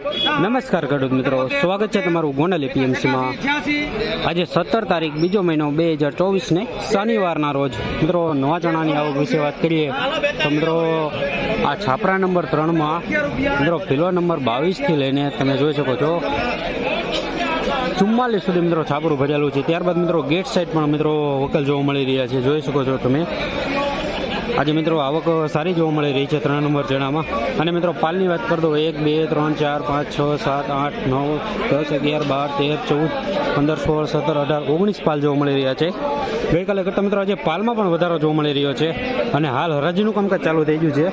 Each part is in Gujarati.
નમસ્કાર ખેડૂત મિત્રો. સ્વાગત છે તમારું ગોંડલ એપીએમસીમાં. આજે સત્તર તારીખ, બીજો મહિનો બે હજાર ચોવીસને શનિવારના રોજ. મિત્રો, નવા ચણાની આવક વિશે વાત કરીએ તો મિત્રો, આ છાપરા નંબર ત્રણમાં, મિત્રો ફિલો નંબર બાવીસથી લઈને તમે જોઈ શકો છો, ચુમ્માલીસ સુધી મિત્રો છાપરું ભરેલું છે. ત્યારબાદ મિત્રો, ગેટ સાઈડ પણ મિત્રો વકલ જોવા મળી રહ્યા છે. જોઈ શકો છો તમે. આજે મિત્રો આવક સારી જોવા મળી રહી છે ત્રણ નંબર ચણામાં. અને મિત્રો, પાલની વાત કરી દો એક, બે, ત્રણ, ચાર, પાંચ, છ, સાત, આઠ, નવ, દસ, અગિયાર, બાર, તેર, ચૌદ, પંદર, સોળ, સત્તર, અઢાર, ઓગણીસ પાલ જોવા મળી રહ્યા છે. ગઈકાલે કરતાં મિત્રો આજે પાલમાં પણ વધારો જોવા મળી રહ્યો છે. અને હાલ હરાજીનું કામકાજ ચાલુ થઈ ગયું છે.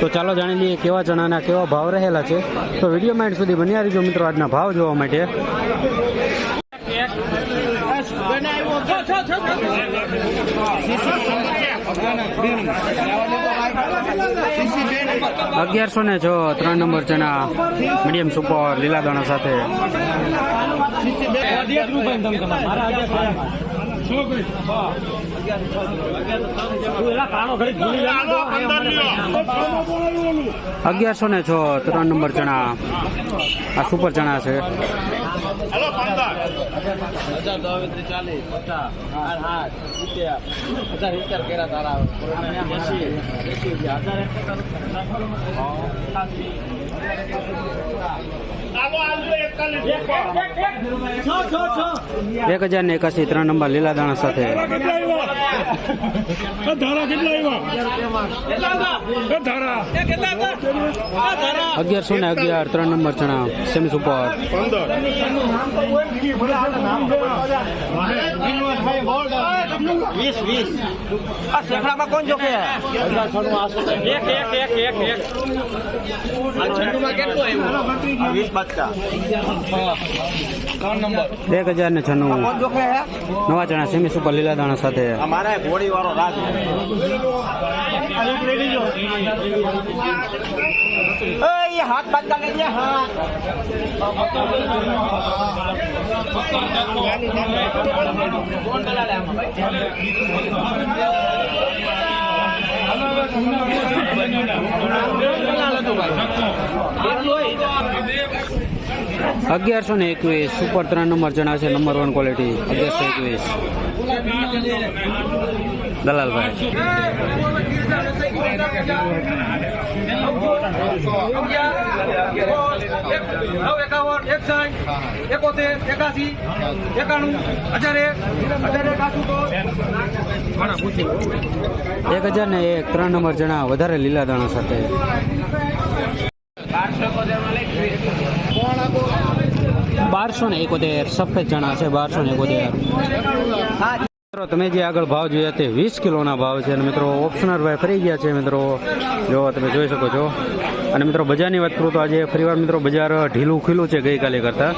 તો ચાલો જાણી લઈએ કેવા ચણાના કેવા ભાવ રહેલા છે. તો વીડિયો માઇન્ડ સુધી બન્યા રહીજો મિત્રો, આજના ભાવ જોવા માટે. અગિયારસો ને છ ત્રણ નંબર ચણા મીડિયમ સુપર લીલા દાણા સાથે. અગિયારસો ને છ ત્રણ નંબર ચણા. આ સુપર ચણા છે. હેલો પંદર હજાર દોવી ત્રીસ ચાલીસ પચાસ આઠ આઠ સિત્તેર હજાર કર્યા તારા એક હજાર ને એકાસી ત્રણ નંબર લીલા દાણા સાથે. અગિયારસો ને અગિયાર, ત્રણ નંબર ચણા સેમી સુપર. વીસ વીસ. આ શેખડામાં કોણ જોખે એક એક એક એક એક. વીસ બચ્ચા એક હજાર ને છન્નું. નવા ચણા સેમી સુપર લીલા દાણા સાથે. અમારા ઘોડી વાળો રાજ એ હાથ બાંધતા નહીં લે, હાથ કોણ દલાલ હે આમાં ભાઈ? અગિયારસો ને એકવીસ સુપર ત્રણ નંબર છે નંબર વન ક્વોલિટી અગિયારસો એકવીસ. દલાલભાઈ. એકોતેર એકાસી એક હજાર એક હજાર ને એક, ત્રણ નંબર જણા, વધારે લીલા દાણા સાથે. બારસો ને એકોતેર, સફેદ ચણા છે, બારસો ને એકોતેર. મિત્રો, તમે જે આગળ ભાવ જોયા તે વીસ કિલોના ભાવ છે. અને મિત્રો ઓપ્શનર ભાઈ ફરી ગયા છે, મિત્રો. જો, તમે જોઈ શકો છો. અને મિત્રો, બજારની વાત કરું તો આજે ફરીવાર, મિત્રો, બજાર ઢીલું ખીલું છે ગઈકાલે કરતાં.